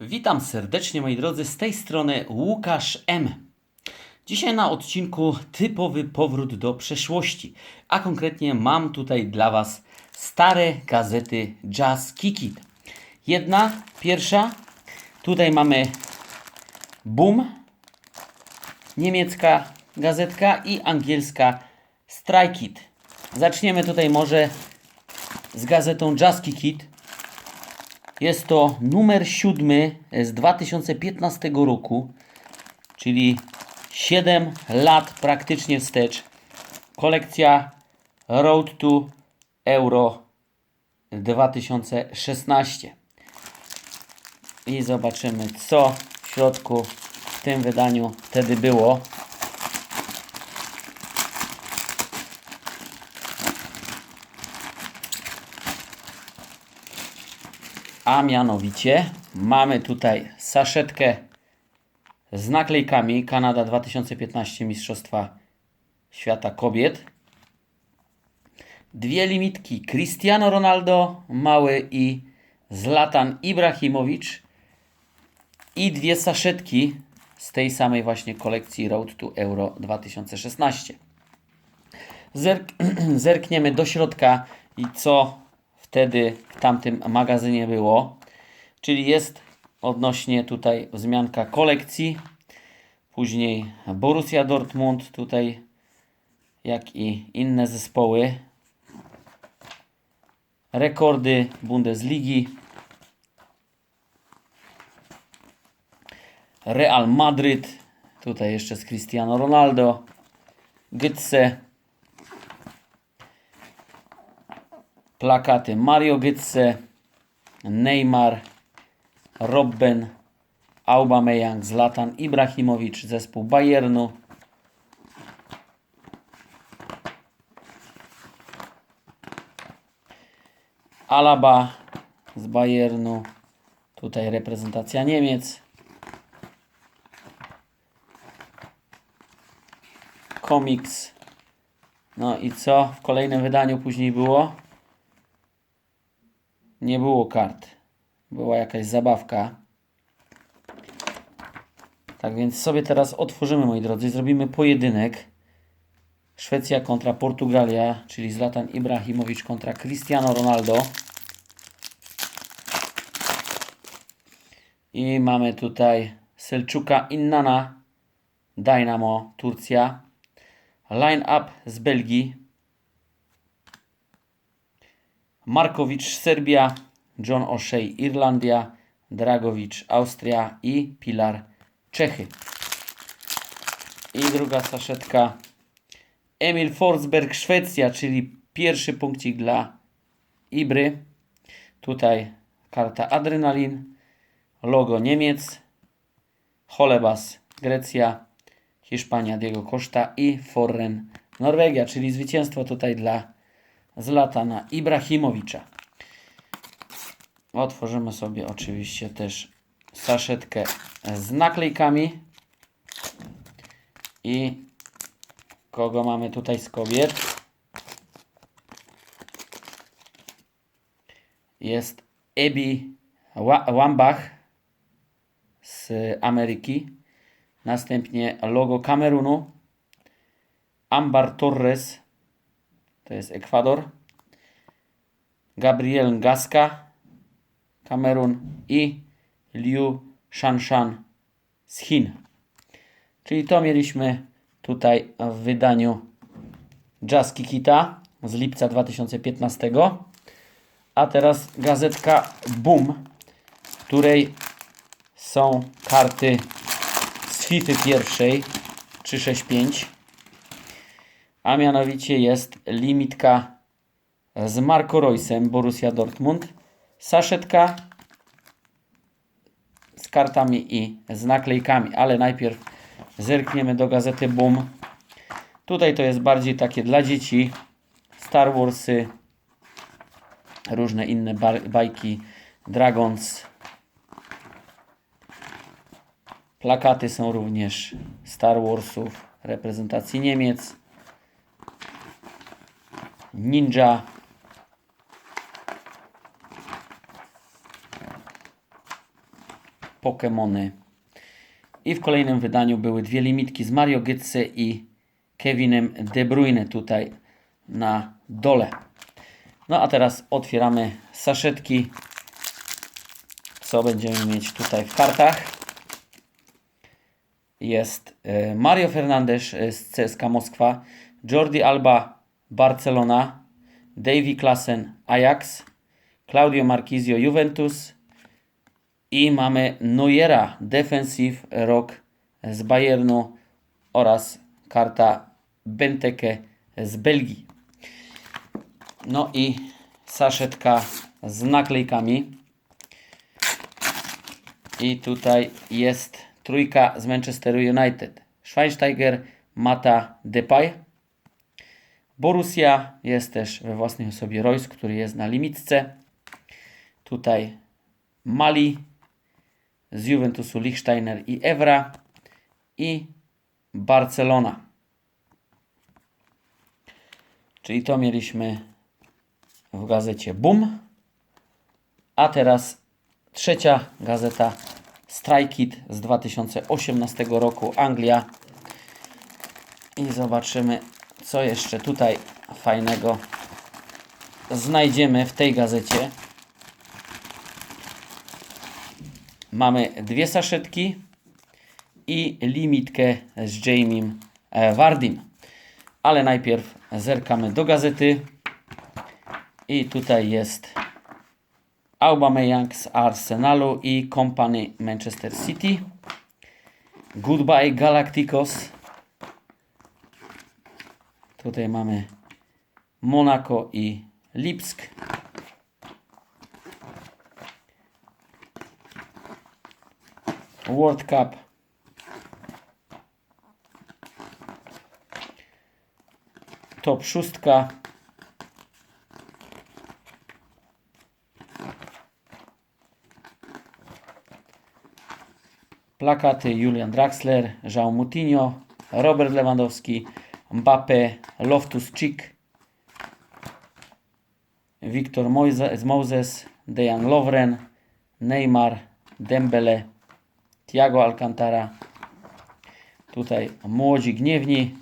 Witam serdecznie moi drodzy, z tej strony Łukasz M. Dzisiaj na odcinku typowy powrót do przeszłości, a konkretnie mam tutaj dla Was stare gazety Jazz Kikit. Jedna, pierwsza, tutaj mamy Boom, niemiecka gazetka i angielska Strike It. Zaczniemy tutaj może z gazetą Jazz Kikit. Jest to numer siódmy z 2015 roku, czyli 7 lat praktycznie wstecz. Kolekcja Road to Euro 2016. I zobaczymy, co w środku w tym wydaniu wtedy było. A mianowicie mamy tutaj saszetkę z naklejkami Kanada 2015 Mistrzostwa Świata Kobiet. Dwie limitki Cristiano Ronaldo mały i Zlatan Ibrahimowicz i dwie saszetki z tej samej właśnie kolekcji Road to Euro 2016. Zerk zerkniemy do środka i co wtedy w tamtym magazynie było. Czyli jest odnośnie tutaj wzmianka kolekcji. Później Borussia Dortmund tutaj jak i inne zespoły. Rekordy Bundesligi. Real Madryt. Tutaj jeszcze z Cristiano Ronaldo. Gytse. Plakaty Mario Götze, Neymar, Robben, Aubameyang, Zlatan Ibrahimowicz, zespół Bayernu. Alaba z Bayernu. Tutaj reprezentacja Niemiec. Komiks. No i co w kolejnym wydaniu później było? Nie było kart. Była jakaś zabawka. Tak więc sobie teraz otworzymy, moi drodzy, zrobimy pojedynek. Szwecja kontra Portugalia, czyli Zlatan Ibrahimowicz kontra Cristiano Ronaldo. I mamy tutaj Selczuka Innana, Dynamo Turcja. Line up z Belgii. Markowicz Serbia, John O'Shea Irlandia, Dragowicz Austria i Pilar Czechy. I druga saszetka Emil Forsberg Szwecja, czyli pierwszy punkcik dla Ibry. Tutaj karta Adrenalin, logo Niemiec, Holebas Grecja, Hiszpania Diego Costa i Forren Norwegia, czyli zwycięstwo tutaj dla Zlatana Ibrahimowicza. Otworzymy sobie oczywiście też saszetkę z naklejkami. I kogo mamy tutaj z kobiet? Jest Ebi Wambach z Ameryki. Następnie logo Kamerunu. Ambar Torres to jest Ekwador. Gabriel Ngaska, Kamerun i Liu Shanshan z Chin. Czyli to mieliśmy tutaj w wydaniu Jazz Kikita z lipca 2015. A teraz gazetka Boom, w której są karty z FIFA pierwszej 365 a mianowicie jest limitka z Marco Reusem Borussia Dortmund, saszetka z kartami i z naklejkami, ale najpierw zerkniemy do gazety Boom. Tutaj to jest bardziej takie dla dzieci, Star Warsy, różne inne bajki, Dragons. Plakaty są również Star Warsów, reprezentacji Niemiec. Ninja. Pokémony. I w kolejnym wydaniu były dwie limitki z Mario Götze i Kevinem De Bruyne tutaj na dole. No a teraz otwieramy saszetki. Co będziemy mieć tutaj w kartach? Jest e, Mario Fernandes e, z CSK Moskwa, Jordi Alba Barcelona, Davy Klassen Ajax, Claudio Marquizio Juventus i mamy Neuera Defensive Rock z Bayernu oraz karta Benteke z Belgii. No i saszetka z naklejkami. I tutaj jest trójka z Manchesteru United. Schweinsteiger, Mata, Depay. Borussia jest też we własnej osobie Royce, który jest na limitce. Tutaj Mali z Juventusu Lichsteiner i Evra i Barcelona. Czyli to mieliśmy w gazecie Boom. A teraz trzecia gazeta Strike It z 2018 roku Anglia. I zobaczymy, co jeszcze tutaj fajnego znajdziemy w tej gazecie. Mamy dwie saszetki i limitkę z Jamiem e, Wardim. Ale najpierw zerkamy do gazety. I tutaj jest Aubameyang z Arsenalu i Company Manchester City. Goodbye Galacticos. Tutaj mamy Monaco i Lipsk. World Cup. Top szóstka. Plakaty Julian Draxler, João Moutinho, Robert Lewandowski, Mbappe, Loftus-Cheek, Victor Moise- Moses, Dejan Lovren, Neymar, Dembele, Thiago Alcantara. Tutaj młodzi gniewni.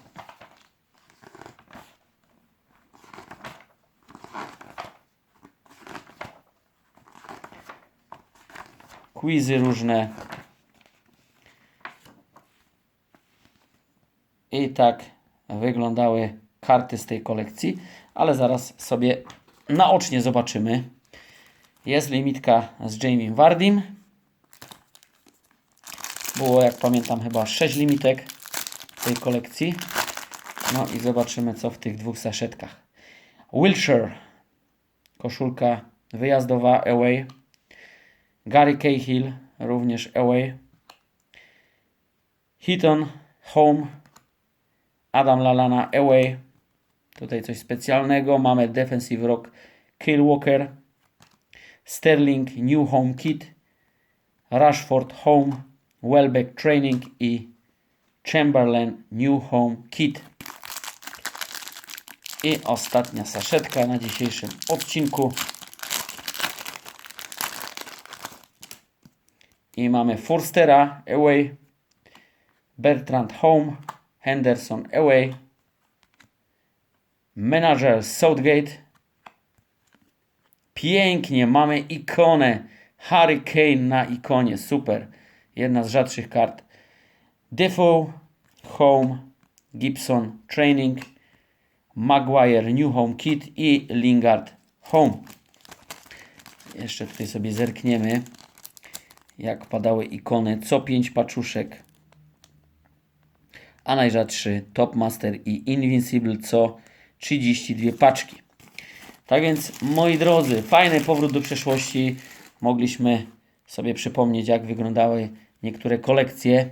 Quizy różne. I tak wyglądały karty z tej kolekcji, ale zaraz sobie naocznie zobaczymy. Jest limitka z Jamie Wardim. Było, jak pamiętam, chyba 6 limitek w tej kolekcji. No i zobaczymy, co w tych dwóch saszetkach. Wilshire, koszulka wyjazdowa away. Gary Cahill, również away. Heaton, home. Adam Lalana, away. Tutaj coś specjalnego. Mamy defensive rock Kyle Walker. Sterling, new home kit. Rashford, home. Welbeck Training i Chamberlain New Home Kit. I ostatnia saszetka na dzisiejszym odcinku. I mamy Forstera away, Bertrand home, Henderson away, Manager Southgate. Pięknie, mamy ikonę. Harry Kane na ikonie, super. Jedna z rzadszych kart. Defoe, Home, Gibson, Training, Maguire, New Home Kit i Lingard, Home. Jeszcze tutaj sobie zerkniemy, jak padały ikony. Co 5 paczuszek, a najrzadszy Top Master i Invincible co 32 paczki. Tak więc, moi drodzy, fajny powrót do przeszłości. Mogliśmy sobie przypomnieć, jak wyglądały niektóre kolekcje.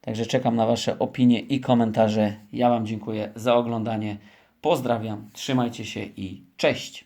Także czekam na Wasze opinie i komentarze. Ja Wam dziękuję za oglądanie. Pozdrawiam, trzymajcie się i cześć.